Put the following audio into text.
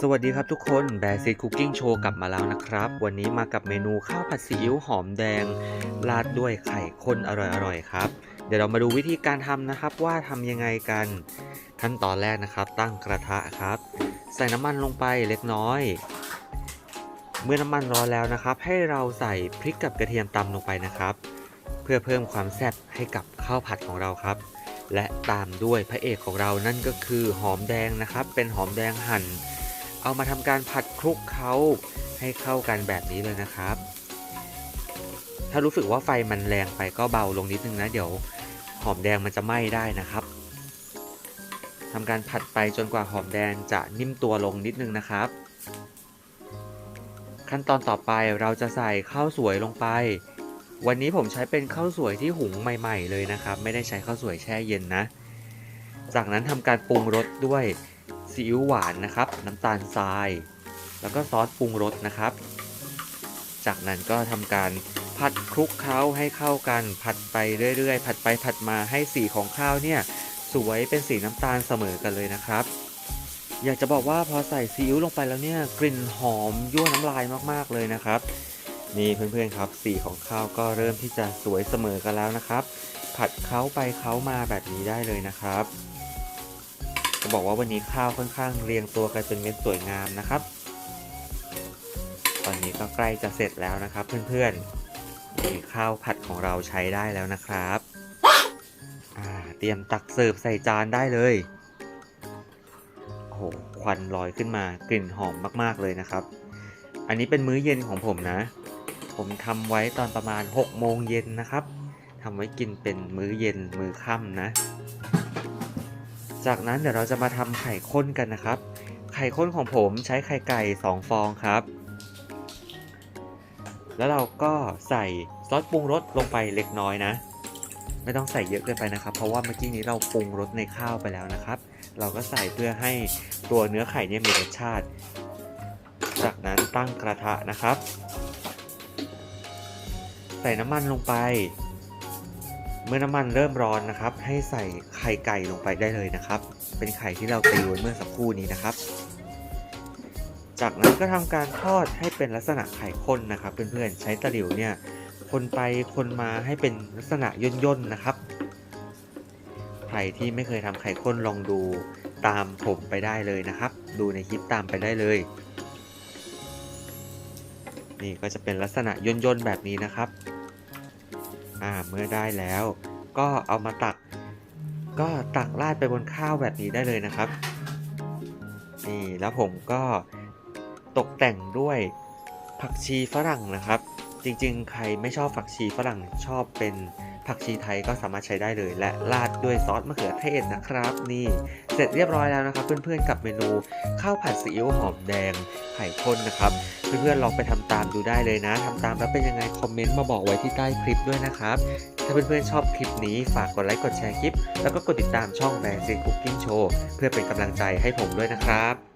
สวัสดีครับทุกคนแบรซีคุกกิ้งโชว์กลับมาแล้วนะครับ วันนี้มากับเมนูข้าวผัดซีอิ๊วหอมแดง ราดด้วยไข่ข้นอร่อยๆครับ เดี๋ยวเรามาดูวิธีการทำนะครับว่าทำยังไงกัน ขั้นตอนแรกนะครับ ตั้งกระทะครับ ใส่น้ำมันลงไปเล็กน้อย เมื่อน้ำมันร้อนแล้วนะครับ ให้เราใส่พริกกับกระเทียมตำลงไปนะครับ เพื่อเพิ่มความแซ่บให้กับข้าวผัดของเราครับ และตามด้วยพระเอกของเรานั่นก็คือหอมแดงนะครับ เป็นหอมแดงหั่น เอามาทำการผัดคลุกเค้าให้เข้ากันแบบนี้เลยนะครับ ถ้ารู้สึกว่าไฟมันแรงไปก็เบาลงนิดนึงนะ เดี๋ยวหอมแดงมันจะไหม้ได้นะครับทำการผัดไปจนกว่าหอมแดงจะนิ่มตัวลงนิดนึงนะครับ ขั้นตอนต่อไปเราจะใส่ข้าวสวยลงไป วันนี้ผมใช้เป็นข้าวสวยที่หุงใหม่ ๆ เลยนะครับ ไม่ได้ใช้ข้าวสวยแช่เย็นนะ จากนั้นทำการปรุงรสด้วยซีอิ๊วหวานนะครับ น้ำตาลทราย แล้วก็ซอสปรุงรสนะครับ จากนั้นก็ทำการผัดคลุกเคล้าให้เข้ากัน ผัดไปเรื่อยๆ ผัดไปผัดมาให้สีของข้าวเนี่ยสวยเป็นสีน้ำตาลเสมอกันเลยนะครับ อยากจะบอกว่าพอใส่ซีอิ๊วลงไปแล้วเนี่ยกลิ่นหอมยั่วน้ำลายมากๆเลยนะครับ นี่เพื่อนๆครับ สีของข้าวก็เริ่มที่จะสวยเสมอกันแล้วนะครับ ผัดเค้าไปเค้ามาแบบนี้ได้เลยนะครับ จะบอกว่าวันนี้ข้าวค่อนข้างเรียงตัวกันเป็นเม็ดสวยงามนะครับ ตอนนี้ก็ใกล้จะเสร็จแล้วนะครับเพื่อนๆนี่ข้าวผัดของเราใช้ได้แล้วนะครับเตรียมตักเสิร์ฟใส่จานได้เลยโอ้โหควันลอยขึ้นมากลิ่นหอมมากๆเลยนะครับอันนี้เป็นมื้อเย็นของผมนะ ผมทำไว้ตอนประมาณ 6 โมงเย็นนะครับทำไว้กินเป็นมื้อเย็นมื้อค่ำนะ จากนั้นเดี๋ยวเราจะมาทำไข่ข้นกันนะครับ ไข่ข้นของผมใช้ไข่ไก่ 2 ฟองครับ แล้วเราก็ใส่ซอสปรุงรสลงไปเล็กน้อยนะ ไม่ต้องใส่เยอะเกินไปนะครับ เพราะว่าเมื่อกี้นี้เราปรุงรสในข้าวไปแล้วนะครับ เราก็ใส่เพื่อให้ตัวเนื้อไข่เนี่ยมีรสชาติ จากนั้นตั้งกระทะนะครับ ใส่น้ำมันลงไป เมื่อน้ำมันเริ่มร้อนนะครับ ให้ใส่ไข่ไก่ลงไปได้เลยนะครับ เป็นไข่ที่เราตีไว้เมื่อสักครู่นี้นะครับ จากนั้นก็ทำการทอดให้เป็นลักษณะไข่ข้นนะครับ เพื่อนๆใช้ตะหลิวเนี่ยคนไปคนมาให้เป็นลักษณะย่นๆนะครับ ใครที่ไม่เคยทำไข่ข้นลองดูตามผมไปได้เลยนะครับ ดูในคลิปตามไปได้เลย นี่ก็จะเป็นลักษณะย่นๆแบบนี้นะครับ อ่าเมื่อได้แล้ว ก็เอามาตัก ก็ตักราดไปบนข้าวแบบนี้ได้เลยนะครับ นี่แล้วผมก็ตกแต่งด้วยผักชีฝรั่งนะครับ จริงๆ ใครไม่ชอบผักชีฝรั่งชอบเป็น ผักชีไทยก็สามารถใช้ได้เลย และราดด้วยซอสมะเขือเทศนะครับ นี่เสร็จเรียบร้อยแล้วนะครับเพื่อนๆกับเมนูข้าวผัดซีอิ๊วหอมแดงไข่ข้นนะครับเพื่อนๆลองไปทำตามดูได้เลยนะทำตามแล้วเป็นยังไงคอมเมนต์มาบอกไว้ที่ใต้คลิปด้วยนะครับถ้าเพื่อนๆชอบคลิปนี้ฝากกดไลค์กดแชร์คลิป แล้วก็กดติดตามช่องแบรนด์ซีคุกกิ้งโชว์เพื่อเป็นกำลังใจให้ผมด้วยนะครับ